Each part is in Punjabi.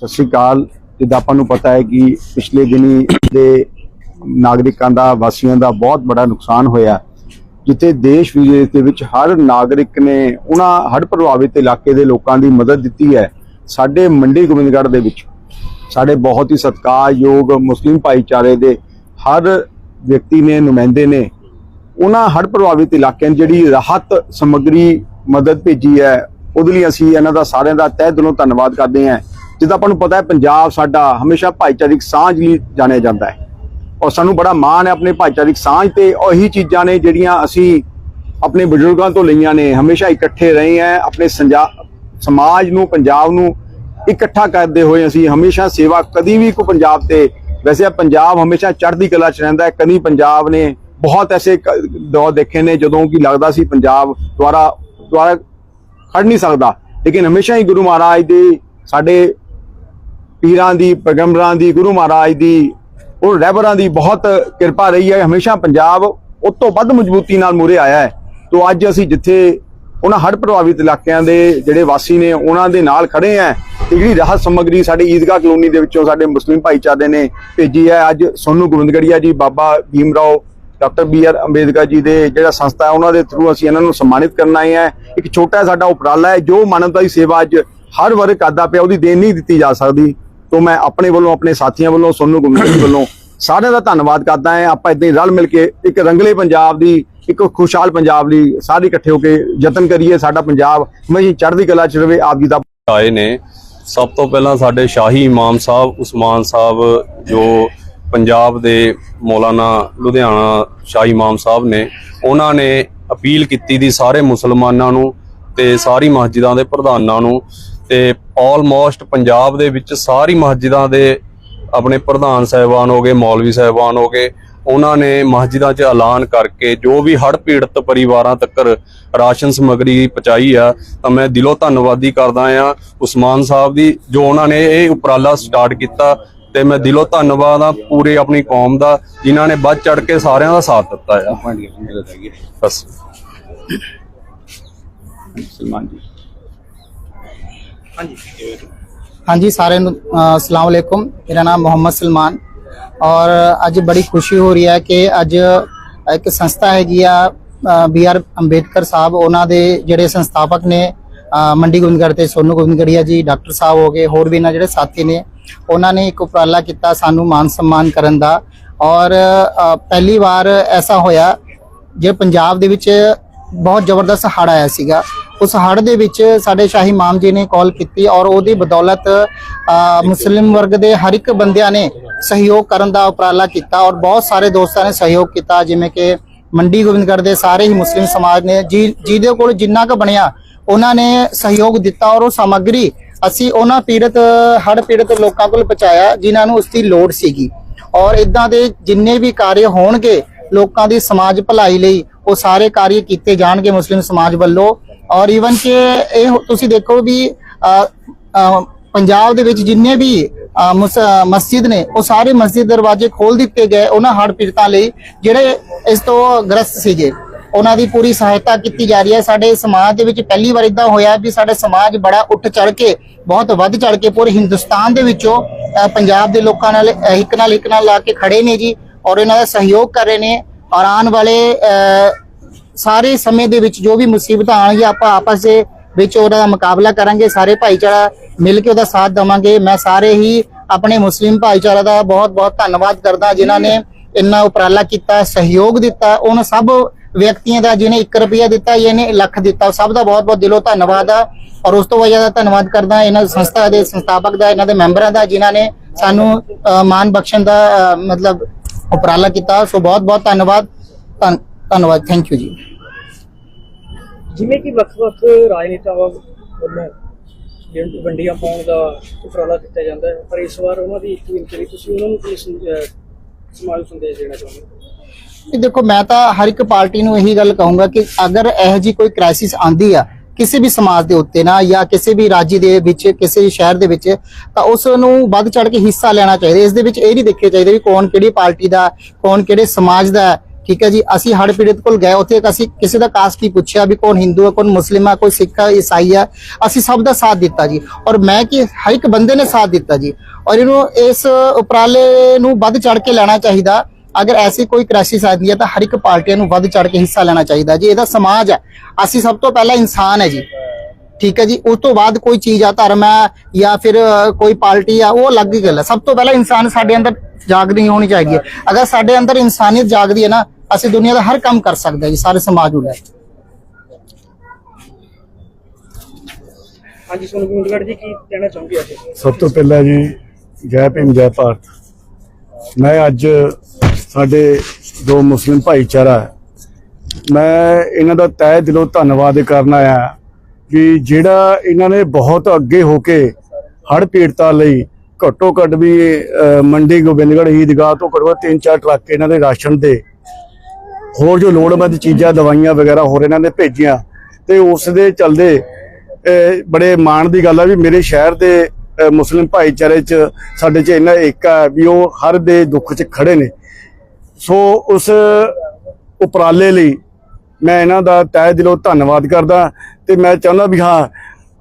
ਸਤਿ ਸ਼੍ਰੀ ਅਕਾਲ। ਜਿੱਦਾਂ ਆਪਾਂ ਨੂੰ ਪਤਾ ਹੈ ਕਿ ਪਿਛਲੇ ਦਿਨੀ ਦੇ ਨਾਗਰਿਕਾਂ ਦਾ, ਵਾਸੀਆਂ ਦਾ ਬਹੁਤ ਬੜਾ ਨੁਕਸਾਨ ਹੋਇਆ। ਜਿੱਥੇ ਦੇਸ਼ ਵਿਦੇਸ਼ ਦੇ ਵਿੱਚ ਹਰ ਨਾਗਰਿਕ ਨੇ ਉਹਨਾਂ ਹੜ੍ਹ ਪ੍ਰਭਾਵਿਤ ਇਲਾਕੇ ਦੇ ਲੋਕਾਂ ਦੀ ਮਦਦ ਦਿੱਤੀ ਹੈ, ਸਾਡੇ ਮੰਡੀ ਗੋਬਿੰਦਗੜ੍ਹ ਦੇ ਵਿੱਚ। ਸਾਡੇ ਬਹੁਤ ਹੀ ਸਤਿਕਾਰਯੋਗ ਮੁਸਲਿਮ ਭਾਈਚਾਰੇ ਦੇ ਹਰ ਵਿਅਕਤੀ ਨੇ, ਨੁਮਾਇੰਦੇ ਨੇ, ਉਹਨਾਂ ਹੜ੍ਹ ਪ੍ਰਭਾਵਿਤ ਇਲਾਕਿਆਂ 'ਚ ਜਿਹੜੀ ਰਾਹਤ ਸਮੱਗਰੀ ਮਦਦ ਭੇਜੀ ਹੈ, ਉਹਦੇ ਲਈ ਅਸੀਂ ਇਹਨਾਂ ਦਾ ਸਾਰਿਆਂ ਦਾ ਤਹਿ ਦਿਲੋਂ ਧੰਨਵਾਦ ਕਰਦੇ ਹਾਂ। ਜਿੱਦਾਂ ਆਪਾਂ ਨੂੰ ਪਤਾ ਹੈ, ਪੰਜਾਬ ਸਾਡਾ ਹਮੇਸ਼ਾ ਭਾਈਚਾਰਿਕ ਸਾਂਝ ਲਈ ਜਾਣਿਆ ਜਾਂਦਾ ਹੈ। ਔਰ ਸਾਨੂੰ ਬੜਾ ਮਾਣ ਹੈ ਆਪਣੇ ਭਾਈਚਾਰਿਕ ਸਾਂਝ ਤੇ ਉਹੀ ਚੀਜ਼ਾਂ ਨੇ ਜਿਹੜੀਆਂ ਅਸੀਂ ਆਪਣੇ ਬਜ਼ੁਰਗਾਂ ਤੋਂ ਲਈਆਂ ਨੇ, ਹਮੇਸ਼ਾ ਇਕੱਠੇ ਰਹੇ ਹਾਂ, ਆਪਣੇ ਸੰਜਾ, ਸਮਾਜ ਨੂੰ, ਪੰਜਾਬ ਨੂੰ ਇਕੱਠਾ ਕਰਦੇ ਹੋਏ ਅਸੀਂ ਹਮੇਸ਼ਾ ਸੇਵਾ ਕਦੀ ਵੀ ਕੋ ਪੰਜਾਬ ਤੇ, ਵੈਸੇ ਪੰਜਾਬ ਹਮੇਸ਼ਾ ਚੜ੍ਹਦੀ ਕਲਾ ਚ ਰਹਿੰਦਾ ਹੈ, ਕਦੀ ਪੰਜਾਬ ਨੇ ਬਹੁਤ ਐਸੇ ਕ- ਦੌਰ ਦੇਖੇ ਨੇ ਜਦੋਂ ਕਿ ਲੱਗਦਾ ਸੀ ਪੰਜਾਬ ਦੁਆਰਾ ਦੁਆਰਾ ਖੜ ਨਹੀਂ ਸਕਦਾ। ਲੇਕਿਨ ਹਮੇਸ਼ਾ ਹੀ ਗੁਰੂ ਮਹਾਰਾਜ ਦੇ ਸਾਡੇ ਪੀਰਾਂ ਦੀ, ਪੈਗੰਬਰਾਂ ਦੀ, ਗੁਰੂ ਮਹਾਰਾਜ ਦੀ ਉਹ ਰਹਿਬਰਾਂ ਦੀ ਬਹੁਤ ਕਿਰਪਾ ਰਹੀ ਹੈ। ਹਮੇਸ਼ਾ ਪੰਜਾਬ ਉਸ ਤੋਂ ਵੱਧ ਮਜ਼ਬੂਤੀ ਨਾਲ ਮੂਰੇ ਆਇਆ ਹੈ। ਤੋਂ ਅੱਜ ਅਸੀਂ ਜਿੱਥੇ ਉਹਨਾਂ ਹੜ੍ਹ ਪ੍ਰਭਾਵਿਤ ਇਲਾਕਿਆਂ ਦੇ ਜਿਹੜੇ ਵਾਸੀ ਨੇ, ਉਹਨਾਂ ਦੇ ਨਾਲ ਖੜੇ ਆ ਤੇ ਜਿਹੜੀ ਰਾਹਤ ਸਮੱਗਰੀ ਸਾਡੇ ਈਦਗਾਹ ਕਲੋਨੀ ਦੇ ਵਿੱਚੋਂ ਸਾਡੇ ਮੁਸਲਿਮ ਭਾਈਚਾਰੇ ਨੇ ਭੇਜੀ ਹੈ। ਅੱਜ Sonu Gobindgarhia ji, Baba Bhim Rao, doctor B R Ambedkar ji ਦੇ ਜਿਹੜਾ ਸੰਸਥਾ ਹੈ, ਉਹਨਾਂ ਦੇ ਥਰੂ ਅਸੀਂ ਇਹਨਾਂ ਨੂੰ ਸਨਮਾਨਿਤ ਕਰਨ ਆਏ ਆ ਇੱਕ ਛੋਟਾ ਸਾਡਾ ਉਪਰਾਲਾ ਹੈ, ਜੋ ਮਾਨਵਤਾ ਦੀ ਸੇਵਾ ਅੱਜ ਹਰ ਵਰਗ ਕਰਦਾ ਪਿਆ, ਉਹਦੀ ਦੇਣ ਨਹੀਂ ਦਿੱਤੀ ਜਾ ਸਕਦੀ। ਤੋਂ ਮੈਂ ਆਪਣੇ ਵੱਲੋਂ, ਆਪਣੇ ਸਾਥੀਆਂ ਵੱਲੋਂ, ਸੋਨੂ ਗੁੰਮਟੀ ਵੱਲੋਂ ਸਾਰਿਆਂ ਦਾ ਧੰਨਵਾਦ ਕਰਦਾ ਹਾਂ। ਆਪਾਂ ਇਦਾਂ ਹੀ ਰਲ ਮਿਲ ਕੇ ਇੱਕ ਰੰਗਲੇ ਪੰਜਾਬ ਦੀ, ਇੱਕ ਖੁਸ਼ਹਾਲ ਪੰਜਾਬ ਲਈ ਸਾਰੇ ਇਕੱਠੇ ਹੋ ਕੇ ਯਤਨ ਕਰੀਏ। ਸਾਡਾ ਪੰਜਾਬ ਹਮੇਸ਼ਾ ਚੜ੍ਹਦੀ ਕਲਾ ਚ ਰਵੇ ਆਪ ਜੀ ਦਾ ਆਏ ਨੇ। ਸਭ ਤੋਂ ਪਹਿਲਾਂ ਸਾਡੇ ਸ਼ਾਹੀ ਇਮਾਮ ਸਾਹਿਬ, ਉਸਮਾਨ ਸਾਹਿਬ ਜੋ ਪੰਜਾਬ ਦੇ ਮੌਲਾਨਾ ਲੁਧਿਆਣਾ ਸ਼ਾਹੀ ਇਮਾਮ ਸਾਹਿਬ ਨੇ, ਉਹਨਾਂ ਨੇ ਅਪੀਲ ਕੀਤੀ ਦੀ ਸਾਰੇ ਮੁਸਲਮਾਨਾਂ ਨੂੰ ਤੇ ਸਾਰੀ ਮਸਜਿਦਾਂ ਦੇ ਪ੍ਰਧਾਨਾਂ ਨੂੰ। ਤੇ ਆਲਮੋਸਟ ਪੰਜਾਬ ਦੇ ਵਿੱਚ ਸਾਰੀ ਮਸਜਿਦਾਂ ਦੇ ਆਪਣੇ ਪ੍ਰਧਾਨ ਸਾਹਿਬਾਨ ਹੋ ਗਏ ਮੌਲਵੀ ਸਾਹਿਬਾਨ ਹੋ ਗਏ ਉਹਨਾਂ ਨੇ ਮਸਜਿਦਾਂ 'ਚ ਐਲਾਨ ਕਰਕੇ ਜੋ ਵੀ ਹੜ੍ਹ ਪੀੜਤ ਪਰਿਵਾਰਾਂ ਤੱਕ ਰਾਸ਼ਨ ਸਮੱਗਰੀ ਪਹੁੰਚਾਈ ਆ ਤਾਂ ਮੈਂ ਦਿਲੋਂ ਧੰਨਵਾਦੀ ਕਰਦਾ ਆ ਉਸਮਾਨ ਸਾਹਿਬ ਦੀ ਜੋ ਉਹਨਾਂ ਨੇ ਇਹ ਉਪਰਾਲਾ ਸਟਾਰਟ ਕੀਤਾ ਤੇ ਮੈਂ ਦਿਲੋਂ ਧੰਨਵਾਦ ਆ ਪੂਰੀ ਆਪਣੀ ਕੌਮ ਦਾ ਜਿਨ੍ਹਾਂ ਨੇ ਵੱਧ ਚੜ ਕੇ ਸਾਰਿਆਂ ਦਾ ਸਾਥ ਦਿੱਤਾ ਆ। ਬਸ। ਸਲਮਾਨ ਜੀ। ਹਾਂਜੀ ਸਾਰਿਆਂ ਨੂੰ ਅ, ਅਸਲਾਮ ਵਾਲੇਕੁਮ ਮੇਰਾ ਨਾਮ ਮੁਹੰਮਦ ਸਲਮਾਨ। ਔਰ ਅੱਜ ਬੜੀ ਖੁਸ਼ੀ ਹੋ ਰਹੀ ਹੈ ਕਿ ਅੱਜ ਇੱਕ ਸੰਸਥਾ ਹੈਗੀ ਆ ਬੀ ਆਰ ਅੰਬੇਦਕਰ ਸਾਹਿਬ। ਉਹਨਾਂ ਦੇ ਜਿਹੜੇ ਸੰਸਥਾਪਕ ਨੇ ਮੰਡੀ ਗੋਬਿੰਦਗੜ੍ਹ ਤੇ ਸੋਨੂ ਗੋਬਿੰਦਗੜੀਆ ਜੀ ਡਾਕਟਰ ਸਾਹਿਬ ਹੋ ਗਏ ਹੋਰ ਵੀ ਇਹਨਾਂ ਜਿਹੜੇ ਸਾਥੀ ਨੇ ਉਹਨਾਂ ਨੇ ਇੱਕ ਉਪਰਾਲਾ ਕੀਤਾ ਸਾਨੂੰ ਮਾਨ ਸਨਮਾਨ ਕਰਨ ਦਾ। ਔਰ ਪਹਿਲੀ ਵਾਰ ਐਸਾ ਹੋਇਆ ਜੇ ਪੰਜਾਬ ਦੇ ਵਿੱਚ ਬਹੁਤ ਜ਼ਬਰਦਸਤ ਹੜ੍ਹ ਆਇਆ ਸੀਗਾ। ਉਸ ਹੜ੍ਹ ਦੇ ਵਿੱਚ ਸਾਡੇ ਸ਼ਾਹੀ ਮਾਮ ਜੀ ਨੇ ਕਾਲ ਕੀਤੀ ਔਰ ਉਹਦੀ ਬਦੌਲਤ ਮੁਸਲਿਮ ਵਰਗ ਦੇ ਹਰ ਇੱਕ ਬੰਦਿਆਂ ਨੇ ਸਹਿਯੋਗ ਕਰਨ ਦਾ ਉਪਰਾਲਾ ਕੀਤਾ ਔਰ ਬਹੁਤ ਸਾਰੇ ਦੋਸਤਾਂ ਨੇ ਸਹਿਯੋਗ ਕੀਤਾ, ਜਿਵੇਂ ਕਿ ਮੰਡੀ ਗੋਬਿੰਦਗੜ੍ਹ ਦੇ ਸਾਰੇ ਹੀ ਮੁਸਲਿਮ ਸਮਾਜ ਨੇ, ਜੀ, ਜਿਹਦੇ ਕੋਲ ਜਿੰਨਾ ਕੁ ਬਣਿਆ, ਉਹਨਾਂ ਨੇ ਸਹਿਯੋਗ ਦਿੱਤਾ ਔਰ ਉਹ ਸਮੱਗਰੀ ਅਸੀਂ ਉਹਨਾਂ ਪੀੜਤ, ਹੜ੍ਹ ਪੀੜਤ ਲੋਕਾਂ ਕੋਲ ਪਹੁੰਚਾਇਆ, ਜਿਨ੍ਹਾਂ ਨੂੰ ਉਸ ਦੀ ਲੋੜ ਸੀਗੀ। ਔਰ ਇਦਾਂ ਦੇ ਜਿੰਨੇ ਵੀ ਕਾਰਜ ਹੋਣਗੇ, ਲੋਕਾਂ ਦੀ ਸਮਾਜ ਭਲਾਈ ਲਈ ਉਹ ਸਾਰੇ ਕਾਰਜ ਕੀਤੇ ਜਾਣਗੇ ਮੁਸਲਿਮ ਸਮਾਜ ਵੱਲੋਂ। ਔਰ ਈਵਨ ਕਿ ਇਹ ਤੁਸੀਂ ਦੇਖੋ ਵੀ ਪੰਜਾਬ ਦੇ ਵਿੱਚ ਜਿੰਨੇ ਵੀ ਮਸਜਿਦ ਨੇ, ਉਹ ਸਾਰੇ ਮਸਜਿਦ ਦਰਵਾਜ਼ੇ ਖੋਲ ਦਿੱਤੇ ਗਏ ਉਹਨਾਂ ਹੜ੍ਹ ਪੀੜਤਾਂ ਲਈ, ਜਿਹੜੇ ਇਸ ਤੋਂ ਗ੍ਰਸਤ ਸੀਗੇ। ਉਹਨਾਂ ਦੀ ਪੂਰੀ ਸਹਾਇਤਾ ਕੀਤੀ ਜਾ ਰਹੀ ਹੈ। ਸਾਡੇ ਸਮਾਜ ਦੇ ਵਿੱਚ ਪਹਿਲੀ ਵਾਰ ਇਦਾਂ ਹੋਇਆ ਵੀ ਸਾਡਾ ਸਮਾਜ ਬੜਾ ਉੱਠ ਚੜ ਕੇ, ਬਹੁਤ ਵੱਧ ਚੜ ਕੇ ਪੂਰੇ ਹਿੰਦੁਸਤਾਨ ਦੇ ਵਿੱਚੋਂ ਪੰਜਾਬ ਦੇ ਲੋਕਾਂ ਨਾਲ, ਇੱਕ ਨਾਲ ਇੱਕ ਨਾਲ ਲਾ ਕੇ ਖੜੇ ਨੇ ਜੀ। ਔਰ ਇਹਨਾਂ ਦਾ ਸਹਿਯੋਗ ਕਰ ਰਹੇ ਨੇ। ਔਰ ਆਉਣ ਵਾਲੇ ਸਾਰੇ ਸਮੇਂ ਦੇ ਵਿੱਚ ਜੋ ਵੀ ਮੁਸੀਬਤਾਂ ਆਣਗੀਆਂ ਆਪਾਂ ਆਪਸ ਦੇ ਵਿੱਚ ਉਹਦਾ ਮੁਕਾਬਲਾ ਕਰਾਂਗੇ, ਸਾਰੇ ਭਾਈਚਾਰਾ ਮਿਲ ਕੇ ਉਹਦਾ ਸਾਥ ਦੇਵਾਂਗੇ। ਮੈਂ ਸਾਰੇ ਹੀ ਆਪਣੇ ਮੁਸਲਿਮ ਭਾਈਚਾਰਾ ਦਾ ਬਹੁਤ ਬਹੁਤ ਧੰਨਵਾਦ ਕਰਦਾ, ਜਿਨ੍ਹਾਂ ਨੇ ਇੰਨਾ ਉਪਰਾਲਾ ਕੀਤਾ, ਸਹਿਯੋਗ ਦਿੱਤਾ। ਉਹਨਾਂ ਸਭ ਵਿਅਕਤੀਆਂ ਦਾ ਜਿਹਨੇ 1 ਰੁਪਿਆ ਦਿੱਤਾ, ਜਿਹਨੇ ਲੱਖ ਦਿੱਤਾ ਸਭ ਦਾ ਬਹੁਤ ਬਹੁਤ ਦਿਲੋਂ ਧੰਨਵਾਦ ਆ। ਔਰ ਉਸ ਤੋਂ ਵਜ੍ਹਾ ਦਾ ਧੰਨਵਾਦ ਕਰਦਾ ਇਹਨਾਂ ਸੰਸਥਾ ਦੇ ਸੰਸਥਾਪਕ ਦਾ, ਇਹਨਾਂ ਦੇ ਮੈਂਬਰਾਂ ਦਾ, ਜਿਨ੍ਹਾਂ ਨੇ ਸਾਨੂੰ ਮਾਨ ਬਖਸ਼ਣ ਦਾ ਮਤਲਬ ਉਪਰਾਲਾ ਕੀਤਾ ਸੋ ਬਹੁਤ ਬਹੁਤ ਧੰਨਵਾਦ ਧੰਨ- ਧੰਨਵਾਦ ਥੈਂਕ ਯੂ ਜੀ। ਜਿਵੇਂ ਕਿ ਵੱਖ-ਵੱਖ ਰਾਜਨੇਤਾਵਾਂ ਵੱਲੋਂ ਜਿਹੜੀ ਵੰਡੀਆਂ ਪਾਉਣ ਦਾ ਉਪਰਾਲਾ ਕੀਤਾ ਜਾਂਦਾ ਹੈ ਪਰ ਇਸ ਵਾਰ ਉਹਨਾਂ ਦੀ ਇੱਕ ਲਈ ਤੁਸੀਂ ਉਹਨਾਂ ਨੂੰ ਕੀ ਸਮਾਜ ਸੰਦੇਸ਼ ਦੇਣਾ ਚਾਹੁੰਦੇ ਹੋ ਇਹ ਦੇਖੋ ਮੈਂ ਤਾਂ ਹਰ ਇੱਕ ਪਾਰਟੀ ਨੂੰ ਇਹੀ ਗੱਲ ਕਹੂੰਗਾ ਕਿ ਅਗਰ ਇਹੋ ਜੀ ਕੋਈ ਕ੍ਰਾਈਸਿਸ ਆਂਦੀ ਆ ਕਿਸੇ ਵੀ ਸਮਾਜ ਦੇ ਉੱਤੇ ਨਾ ਜਾਂ ਕਿਸੇ ਵੀ ਰਾਜ ਦੇ ਵਿੱਚ, ਕਿਸੇ ਸ਼ਹਿਰ ਦੇ ਵਿੱਚ, ਤਾਂ ਉਸ ਨੂੰ ਵੱਧ ਚੜ ਕੇ ਹਿੱਸਾ ਲੈਣਾ ਚਾਹੀਦਾ। ਇਸ ਦੇ ਵਿੱਚ ਇਹ ਨਹੀਂ ਦੇਖਿਆ ਚਾਹੀਦਾ ਵੀ ਕੌਣ ਕਿਹੜੀ ਪਾਰਟੀ ਦਾ, ਕੌਣ ਕਿਹੜੇ ਸਮਾਜ ਦਾ ਠੀਕ ਹੈ ਜੀ, ਅਸੀਂ ਹੜ੍ਹ ਪੀੜਤ ਕੋਲ ਗਏ, ਉੱਥੇ ਅਸੀਂ ਕਿਸੇ ਦਾ ਕਾਸਟ ਨਹੀਂ ਪੁੱਛਿਆ ਵੀ ਕੌਣ ਹਿੰਦੂ ਹੈ, ਕੌਣ ਮੁਸਲਿਮ ਹੈ, ਕੋਈ ਸਿੱਖ ਹੈ, ਈਸਾਈ ਹੈ, ਅਸੀਂ ਸਭ ਦਾ ਸਾਥ ਦਿੱਤਾ ਜੀ। ਔਰ ਮੈਂ ਕਿ ਹਰ ਇੱਕ ਬੰਦੇ ਨੇ ਸਾਥ ਦਿੱਤਾ ਜੀ। ਔਰ ਇਹਨੂੰ ਇਸ ਉਪਰਾਲੇ ਨੂੰ ਵੱਧ ਚੜ ਕੇ ਲੈਣਾ ਚਾਹੀਦਾ। ਅਗਰ ਐਸੀ ਕੋਈ ਕ੍ਰਾਈਸਿਸ ਆਉਂਦੀ ਹੈ ਤਾਂ ਹਰ ਇੱਕ ਪਾਰਟੀ ਨੂੰ ਵੱਧ ਚੜ ਕੇ ਹਿੱਸਾ ਲੈਣਾ ਚਾਹੀਦਾ ਜੀ। ਇਹਦਾ ਸਮਾਜ ਹੈ। ਅਸੀਂ ਸਭ ਤੋਂ ਪਹਿਲਾਂ ਇਨਸਾਨ ਹੈ ਜੀ। ਠੀਕ ਹੈ ਜੀ? ਉਸ ਤੋਂ ਬਾਅਦ ਕੋਈ ਚੀਜ਼ ਆ ਧਰਮ ਹੈ ਜਾਂ ਫਿਰ ਕੋਈ ਪਾਰਟੀ ਆ ਉਹ ਅਲੱਗ ਹੀ ਗੱਲ ਹੈ। ਸਭ ਤੋਂ ਪਹਿਲਾਂ ਇਨਸਾਨ ਸਾਡੇ ਅੰਦਰ ਜਾਗਦੀ ਹੋਣੀ ਚਾਹੀਦੀ ਹੈ। ਅਗਰ ਸਾਡੇ ਅੰਦਰ ਇਨਸਾਨੀਅਤ ਜਾਗਦੀ ਹੈ ਨਾ ਅਸੀਂ ਦੁਨੀਆ ਦਾ ਹਰ ਕੰਮ ਕਰ ਸਕਦੇ ਹਾਂ ਜੀ ਸਾਰੇ ਸਮਾਜ ਨੂੰ ਲੈ ਕੇ ਹਾਂਜੀ ਸੋਨੂੰ ਗੁੰਦਗੜ ਜੀ ਕੀ ਕਹਿਣਾ ਚਾਹੁੰਗੇ ਅੱਜ? ਸਭ ਤੋਂ ਪਹਿਲਾਂ ਜੀ ਜੈ ਭੀਮ ਜੈ ਭਾਰਤ। ਮੈਂ ਅੱਜ ਸਾਡੇ ਜੋ ਮੁਸਲਿਮ ਭਾਈਚਾਰਾ ਮੈਂ ਇਹਨਾਂ ਦਾ ਤਹਿ ਦਿਲੋਂ ਧੰਨਵਾਦ ਕਰਨ ਆਇਆ ਕਿ ਜਿਹੜਾ ਇਹਨਾਂ ਨੇ ਬਹੁਤ ਅੱਗੇ ਹੋ ਕੇ ਹੜ੍ਹ ਪੀੜਤਾਂ ਲਈ ਘੱਟੋ ਘੱਟ ਵੀ ਮੰਡੀ ਗੋਬਿੰਦਗੜ੍ਹ, ਈਦਗਾਹ ਤੋਂ ਘੱਟੋ ਘੱਟ ਤਿੰਨ ਚਾਰ ਟਰੱਕ ਇਹਨਾਂ ਦੇ ਰਾਸ਼ਨ ਦੇ, ਹੋਰ ਜੋ ਲੋੜਵੰਦ ਚੀਜ਼ਾਂ, ਦਵਾਈਆਂ ਵਗੈਰਾ ਹੋਰ ਇਹਨਾਂ ਨੇ ਭੇਜੀਆਂ ਤੇ ਉਸ ਦੇ ਚਲਦੇ ਬੜੇ ਮਾਣ ਦੀ ਗੱਲ ਆ ਵੀ ਮੇਰੇ ਸ਼ਹਿਰ ਦੇ ਮੁਸਲਿਮ ਭਾਈਚਾਰੇ 'ਚ ਸਾਡੇ 'ਚ ਇੰਨਾ ਏਕਾ ਹੈ ਵੀ ਉਹ ਹਰ ਦੇ ਦੁੱਖ 'ਚ ਖੜੇ ਨੇ। ਸੋ ਉਸ ਉਪਰਾਲੇ ਲਈ ਮੈਂ ਇਹਨਾਂ ਦਾ ਤਹਿ ਦਿਲੋਂ ਧੰਨਵਾਦ ਕਰਦਾ ਤੇ ਮੈਂ ਚਾਹੁੰਦਾ ਵੀ ਹਾਂ,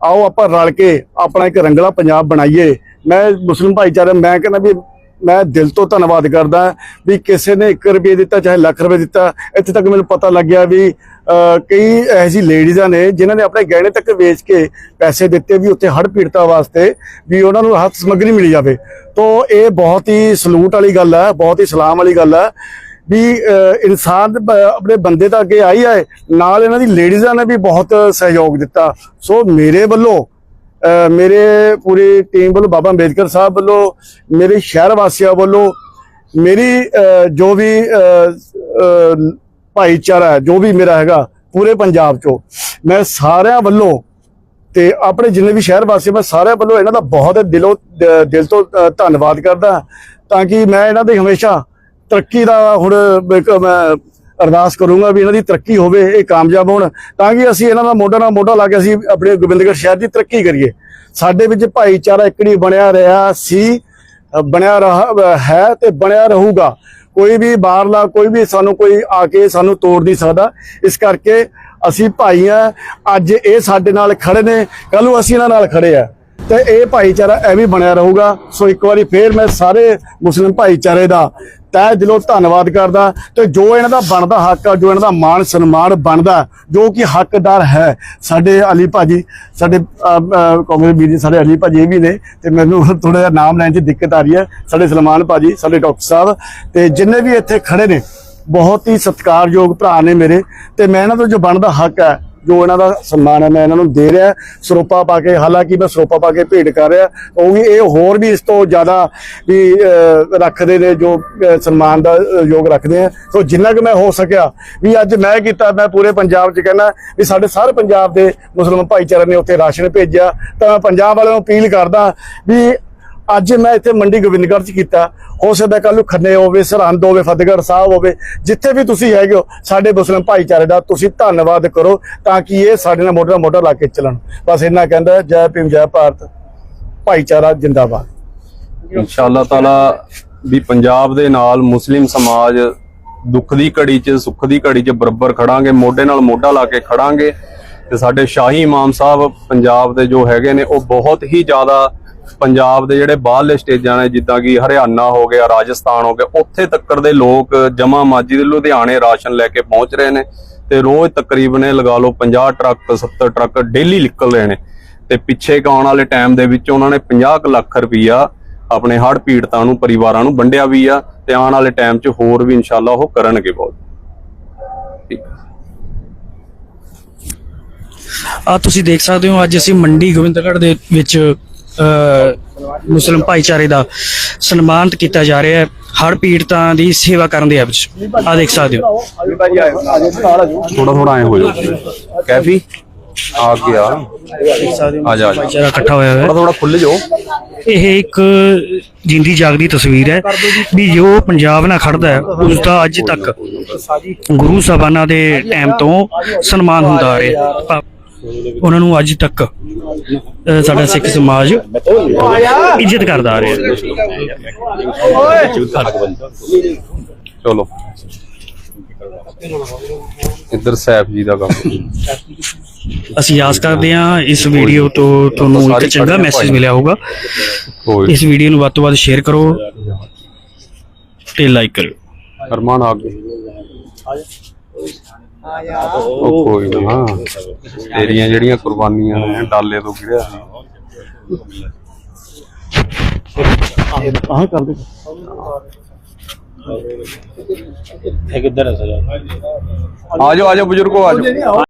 ਆਓ ਆਪਾਂ ਰਲ ਕੇ ਆਪਣਾ ਇੱਕ ਰੰਗਲਾ ਪੰਜਾਬ ਬਣਾਈਏ। ਮੈਂ ਮੁਸਲਿਮ ਭਾਈਚਾਰਾ ਮੈਂ ਕਹਿੰਦਾ ਵੀ ਮੈਂ ਦਿਲ ਤੋਂ ਧੰਨਵਾਦ ਕਰਦਾ ਵੀ ਕਿਸੇ ਨੇ 1 ਰੁਪਏ ਦਿੱਤਾ ਚਾਹੇ ਲੱਖ ਰੁਪਏ ਦਿੱਤਾ। ਇੱਥੇ ਤੱਕ ਮੈਨੂੰ ਪਤਾ ਲੱਗਿਆ ਵੀ ਅਹ, ਕਈ ਐਸੀ ਲੇਡੀਜ਼ਾਂ ਨੇ ਜਿਨ੍ਹਾਂ ਨੇ ਆਪਣੇ ਗਹਿਣੇ ਤੱਕ ਵੇਚ ਕੇ ਪੈਸੇ ਦਿੱਤੇ ਵੀ ਉੱਥੇ ਹੜ੍ਹ ਪੀੜਤਾਂ ਵਾਸਤੇ ਵੀ ਉਹਨਾਂ ਨੂੰ ਹੱਥ ਸਮੱਗਰੀ ਮਿਲੀ ਜਾਵੇ। ਤੋਂ ਇਹ ਬਹੁਤ ਹੀ ਸਲੂਟ ਵਾਲੀ ਗੱਲ ਹੈ ਬਹੁਤ ਹੀ ਸਲਾਮ ਵਾਲੀ ਗੱਲ ਹੈ ਵੀ ਇਨਸਾਨ ਆਪਣੇ ਬੰਦੇ ਤਾਂ ਅੱਗੇ ਆਈ ਆਏ ਨਾਲ ਇਹਨਾਂ ਦੀ ਲੇਡੀਜ਼ਾਂ ਨੇ ਵੀ ਬਹੁਤ ਸਹਿਯੋਗ ਦਿੱਤਾ। ਸੋ ਮੇਰੇ ਵੱਲੋਂ ਮੇਰੇ ਪੂਰੀ ਟੀਮ ਵੱਲੋਂ ਬਾਬਾ ਅੰਬੇਦਕਰ ਸਾਹਿਬ ਵੱਲੋਂ, ਮੇਰੇ ਸ਼ਹਿਰ ਵਾਸੀਆਂ ਵੱਲੋਂ, ਮੇਰੀ ਜੋ ਵੀ ਭਾਈਚਾਰਾ ਜੋ ਵੀ ਮੇਰਾ ਹੈਗਾ, ਪੂਰੇ ਪੰਜਾਬ ਚੋਂ, ਮੈਂ ਸਾਰਿਆਂ ਵੱਲੋਂ ਤੇ ਆਪਣੇ ਜਿੰਨੇ ਵੀ ਸ਼ਹਿਰ ਵਾਸੀ, ਮੈਂ ਸਾਰਿਆਂ ਵੱਲੋਂ ਇਹਨਾਂ ਦਾ ਬਹੁਤ ਦਿਲੋਂ ਦਿਲ ਤੋਂ ਧੰਨਵਾਦ ਕਰਦਾ ਤਾਂ ਕਿ ਮੈਂ ਇਹਨਾਂ ਦੇ ਹਮੇਸ਼ਾ ਤਰੱਕੀ ਦਾ ਹੁਣ ਮੈਂ ਅਰਦਾਸ ਕਰੂੰਗਾ ਵੀ ਇਹਨਾਂ ਦੀ ਤਰੱਕੀ ਹੋਵੇ, ਇਹ ਕਾਮਯਾਬ ਹੋਣ, ਤਾਂ ਕਿ ਅਸੀਂ ਇਹਨਾਂ ਦਾ ਮੋਢਾ ਨਾਲ ਮੋਢਾ ਲਾ ਕੇ ਅਸੀਂ ਆਪਣੇ ਗੋਬਿੰਦਗੜ੍ਹ ਸ਼ਹਿਰ ਦੀ ਤਰੱਕੀ ਕਰੀਏ। ਸਾਡੇ ਵਿੱਚ ਭਾਈਚਾਰਾ ਇਕੜੀ ਬਣਿਆ ਰਿਹਾ ਸੀ ਬਣਿਆ ਰਹਾ ਹੈ ਤੇ ਬਣਿਆ ਰਹੂਗਾ। ਕੋਈ ਵੀ ਬਾਹਰਲਾ, ਕੋਈ ਵੀ ਸਾਨੂੰ ਕੋਈ ਆ ਕੇ ਸਾਨੂੰ ਤੋੜ ਨਹੀਂ ਸਕਦਾ। ਇਸ ਕਰਕੇ ਅਸੀਂ ਭਾਈ ਆ ਅੱਜ ਇਹ ਸਾਡੇ ਨਾਲ ਖੜੇ ਨੇ ਕੱਲ ਨੂੰ ਅਸੀਂ ਇਹਨਾਂ ਨਾਲ ਖੜੇ ਆ। ਤੇ ਇਹ ਭਾਈਚਾਰਾ ਐਵੇਂ ਬਣਿਆ ਰਹੂਗਾ। ਸੋ ਇੱਕ ਵਾਰੀ ਫੇਰ ਮੈਂ ਸਾਰੇ ਮੁਸਲਿਮ ਭਾਈਚਾਰੇ ਦਾ ਤਹਿ ਦਿਲੋਂ ਧੰਨਵਾਦ ਕਰਦਾ ਤੇ ਜੋ ਇਹਨਾਂ ਦਾ ਬਣਦਾ ਹੱਕ ਆ, ਜੋ ਇਹਨਾਂ ਦਾ ਮਾਣ ਸਨਮਾਨ ਬਣਦਾ, ਜੋ ਕਿ ਹੱਕਦਾਰ ਹੈ, ਸਾਡੇ ਅਲੀ ਭਾਜੀ, ਸਾਡੇ ਕਾਂਗਰਸ ਵੀਰ ਜੀ, ਸਾਡੇ ਅਲੀ ਭਾਜੀ ਇਹ ਵੀ ਨੇ ਤੇ ਮੈਨੂੰ ਥੋੜਾ ਜਿਹਾ ਨਾਮ ਲੈਣ 'ਚ ਦਿੱਕਤ ਆ ਰਹੀ ਹੈ। ਸਾਡੇ ਸਲਮਾਨ ਭਾਜੀ, ਸਾਡੇ ਡਾਕਟਰ ਸਾਹਿਬ ਤੇ ਜਿੰਨੇ ਵੀ ਇੱਥੇ ਖੜੇ ਨੇ, ਬਹੁਤ ਹੀ ਸਤਿਕਾਰਯੋਗ ਭਰਾ ਨੇ ਮੇਰੇ ਤੇ ਮੈਂ ਇਹਨਾਂ ਤੋਂ ਜੋ ਬਣਦਾ ਹੱਕ ਹੈ ਜੋ ਇਹਨਾਂ ਦਾ ਸਨਮਾਨ ਹੈ, ਮੈਂ ਇਹਨਾਂ ਨੂੰ ਦੇ ਰਿਹਾ ਸਰੋਪਾ ਪਾ ਕੇ, ਹਾਲਾਂਕਿ ਮੈਂ ਸਰੋਪਾ ਪਾ ਕੇ ਭੇਟ ਕਰ ਰਿਹਾ, ਉਹ ਵੀ ਇਹ ਹੋਰ ਵੀ ਇਸ ਤੋਂ ਜ਼ਿਆਦਾ ਵੀ ਰੱਖਦੇ ਨੇ ਜੋ ਸਨਮਾਨ ਦਾ ਯੋਗ ਰੱਖਦੇ ਆ। ਸੋ ਜਿੰਨਾ ਕਿ ਮੈਂ ਹੋ ਸਕਿਆ ਵੀ ਅੱਜ ਮੈਂ ਕੀਤਾ, ਮੈਂ ਪੂਰੇ ਪੰਜਾਬ 'ਚ ਕਹਿੰਦਾ ਵੀ ਸਾਡੇ ਸਾਰੇ ਪੰਜਾਬ ਦੇ ਮੁਸਲਮਾਨ ਭਾਈਚਾਰੇ ਨੇ ਉੱਥੇ ਰਾਸ਼ਨ ਭੇਜਿਆ। ਤਾਂ ਮੈਂ ਪੰਜਾਬ ਵਾਲਿਆਂ ਨੂੰ ਅਪੀਲ ਕਰਦਾ ਵੀ ਅੱਜ ਮੈਂ ਇੱਥੇ ਮੰਡੀ ਗੋਬਿੰਦਗੜ੍ਹ ਚ ਕੀਤਾ। ਹੋ ਸਕਦਾ ਕੱਲ ਨੂੰ ਖੰਨੇ ਹੋਵੇ, ਸਰਹੰਦ ਹੋਵੇ, ਫਤਿਹਗੜ੍ਹ ਸਾਹਿਬ ਹੋਵੇ, ਜਿੱਥੇ ਵੀ ਤੁਸੀਂ ਹੈਗੇ ਹੋ, ਸਾਡੇ ਮੁਸਲਿਮ ਭਾਈਚਾਰੇ ਦਾ ਤੁਸੀਂ ਧੰਨਵਾਦ ਕਰੋ ਤਾਂ ਕਿ ਇਹ ਸਾਡੇ ਨਾਲ ਮੋਢਾ ਨਾਲ ਮੋਢਾ ਲਾ ਕੇ ਚੱਲਣ। ਬਸ ਇੰਨਾ ਕਹਿੰਦਾ, ਜੈ ਭੀਮ, ਜੈ ਭਾਰਤ, ਭਾਈਚਾਰਾ ਜਿੰਦਾਬਾਦ। ਇਨਸ਼ਾਅੱਲਾ ਤਾਲਾ ਵੀ ਪੰਜਾਬ ਦੇ ਨਾਲ ਮੁਸਲਿਮ ਸਮਾਜ ਦੁੱਖ ਦੀ ਘੜੀ 'ਚ, ਸੁੱਖ ਦੀ ਘੜੀ 'ਚ ਬਰਾਬਰ ਖੜਾਂਗੇ, ਮੋਢੇ ਨਾਲ ਮੋਢਾ ਲਾ ਕੇ ਖੜਾਂਗੇ। ਤੇ ਸਾਡੇ ਸ਼ਾਹੀ ਇਮਾਮ ਸਾਹਿਬ ਪੰਜਾਬ ਦੇ ਜੋ ਹੈਗੇ ਨੇ, ਉਹ ਬਹੁਤ ਹੀ ਜ਼ਿਆਦਾ ਪੰਜਾਬ ਦੇ ਜਿਹੜੇ ਬਾਹਰਲੇ ਸਟੇਜਾਂ ਨੇ, ਜਿੱਦਾਂ ਕਿ ਹਰਿਆਣਾ ਹੋ ਗਿਆ, ਰਾਜਸਥਾਨ ਹੋ ਗਿਆ, ਉੱਥੇ ਤੱਕਰ ਦੇ ਲੋਕ ਜਮਾ ਮਾਜੀ ਦੇ ਲੁਧਿਆਣੇ ਰਾਸ਼ਨ ਲੈ ਕੇ ਪਹੁੰਚ ਰਹੇ ਨੇ ਤੇ ਰੋਜ਼ ਤਕਰੀਬਨ ਲਗਾ ਲਓ 50 ਟਰੱਕ 70 ਟਰੱਕ ਡੇਲੀ ਨਿਕਲ ਰਹੇ ਨੇ। ਤੇ ਪਿੱਛੇ ਆਉਣ ਵਾਲੇ ਟਾਈਮ ਦੇ ਵਿੱਚ ਉਹਨਾਂ ਨੇ 50 ਲੱਖ ਰੁਪਈਆ ਆਪਣੇ ਹੜ੍ਹ ਪੀੜਤਾਂ ਨੂੰ, ਪਰਿਵਾਰਾਂ ਨੂੰ ਵੰਡਿਆ ਵੀ ਆ ਤੇ ਆਉਣ ਵਾਲੇ ਟਾਈਮ 'ਚ ਹੋਰ ਵੀ ਇਨਸ਼ਾਅੱਲਾ ਉਹ ਕਰਨਗੇ ਬਹੁਤ। ਠੀਕ ਆ ਤੁਸੀਂ ਦੇਖ ਸਕਦੇ ਹੋ, ਅੱਜ ਅਸੀਂ ਮੰਡੀ ਗੋਬਿੰਦਗੜ੍ਹ ਦੇ ਵਿੱਚ ਮੁਸਲਿਮ ਭਾਈਚਾਰੇ ਦਾ ਸਨਮਾਨਿਤ ਕੀਤਾ ਜਾ ਰਿਹਾ ਹੈ। ਹੜ ਪੀੜਤਾਂ ਦੀ ਸੇਵਾ ਕਰਨ ਦੇ ਵਿੱਚ ਆ ਦੇਖ ਸਕਦੇ ਹੋ। ਥੋੜਾ ਥੋੜਾ ਐ ਹੋ ਜਾਓ ਕੈਫੀ? ਆ ਗਿਆ। ਆ ਜਾ ਭਾਈਚਾਰਾ ਇਕੱਠਾ ਹੋਇਆ ਹੋਇਆ। ਥੋੜਾ ਥੋੜਾ ਖੁੱਲ ਜਾਓ। ਇਹ ਇੱਕ ਜਿੰਦੀ ਜਾਗਦੀ ਤਸਵੀਰ ਹੈ ਵੀ ਜੋ ਪੰਜਾਬ ਨਾਲ ਖੜਦਾ ਹੈ ਉਸ ਦਾ ਅੱਜ ਤੱਕ ਗੁਰੂ ਸਾਹਿਬਾਨਾਂ ਦੇ ਟਾਈਮ ਤੋਂ ਸਨਮਾਨ ਹੁੰਦਾ ਆ ਰਿਹਾ ਉਹਨਾਂ ਨੂੰ ਅੱਜ ਤੱਕ ਅ, ਸਾਡਾ ਸਿੱਖ ਸਮਾਜ ਇੱਜ਼ਤ ਕਰਦਾ ਆ ਰਿਹਾ ਚਲੋ। ਇੱਧਰ ਸੈਫ ਜੀ ਦਾ ਕੰਮ। ਅਸੀਂ ਆਸ ਕਰਦੇ ਹਾਂ ਇਸ ਵੀਡੀਓ ਤੋਂ ਤੁਹਾਨੂੰ ਇੱਕ ਚੰਗਾ ਮੈਸੇਜ ਮਿਲਿਆ ਹੋਊਗਾ। ਕੋਈ ਇਸ ਵੀਡੀਓ ਨੂੰ ਵੱਧ ਤੋਂ ਵੱਧ ਸ਼ੇਅਰ ਕਰੋ ਤੇ ਲਾਈਕ ਕਰਿਓ ਅਰਮਾਨ ਆ ਗਏ। ਉਹ ਕੋਈ ਨਾ। ਤੇਰੀਆਂ ਜਿਹੜੀਆਂ ਕੁਰਬਾਨੀਆਂ ਨੇ ਡਾਲੇ ਤੋਂ ਗਿਰਿਆ ਸੀ। ਆਹ ਕਰ ਦੇ ਆ ਜਾਓ ਆ ਜਾਓ ਬਜ਼ੁਰਗੋ ਆ ਜਾਓ।